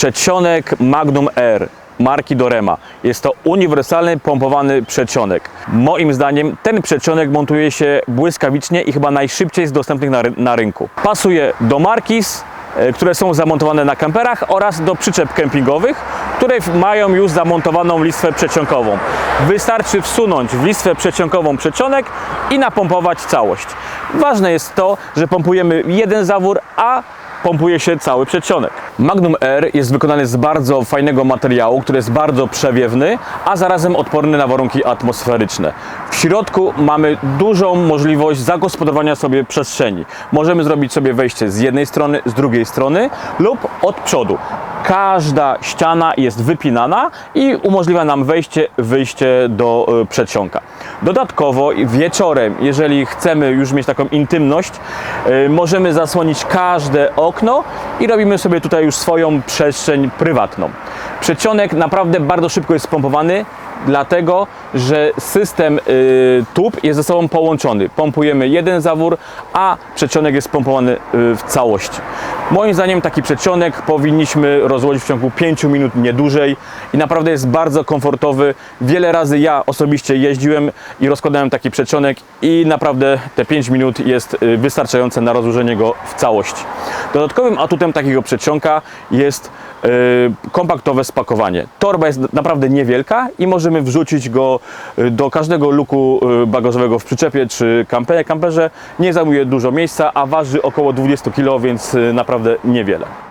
Przedsionek Magnum R marki Dorema. Jest to uniwersalny pompowany przedsionek. Moim zdaniem ten przedsionek montuje się błyskawicznie i chyba najszybciej z dostępnych na, ry- na rynku. Pasuje do Markis, e, które są zamontowane na kamperach oraz do przyczep kempingowych, które mają już zamontowaną listwę przeciąkową. Wystarczy wsunąć w listwę przeciąkową przedsionek i napompować całość. Ważne jest to, że pompujemy jeden zawór, a pompuje się cały przedsionek. Magnum R jest wykonany z bardzo fajnego materiału, który jest bardzo przewiewny, a zarazem odporny na warunki atmosferyczne. W środku mamy dużą możliwość zagospodarowania sobie przestrzeni. Możemy zrobić sobie wejście z jednej strony, z drugiej strony lub od przodu. Każda ściana jest wypinana i umożliwia nam wejście, wyjście do y, przedsionka. Dodatkowo wieczorem, jeżeli chcemy już mieć taką intymność, y, możemy zasłonić każde okno i robimy sobie tutaj już swoją przestrzeń prywatną. Przedsionek naprawdę bardzo szybko jest spompowany, dlatego że system y, tub jest ze sobą połączony. Pompujemy jeden zawór, a przedsionek jest pompowany y, w całości. Moim zdaniem taki przedsionek powinniśmy rozłożyć w ciągu 5 minut, nie dłużej i naprawdę jest bardzo komfortowy. Wiele razy ja osobiście jeździłem i rozkładałem taki przedsionek i naprawdę te 5 minut jest y, wystarczające na rozłożenie go w całości. Dodatkowym atutem takiego przedsionka jest y, spakowanie. Torba jest naprawdę niewielka i możemy wrzucić go y, do każdego luku y, bagażowego w przyczepie czy kamperze. kamperze. Nie zajmuje dużo miejsca, a waży około 20 kg, więc y, naprawdę niewiele.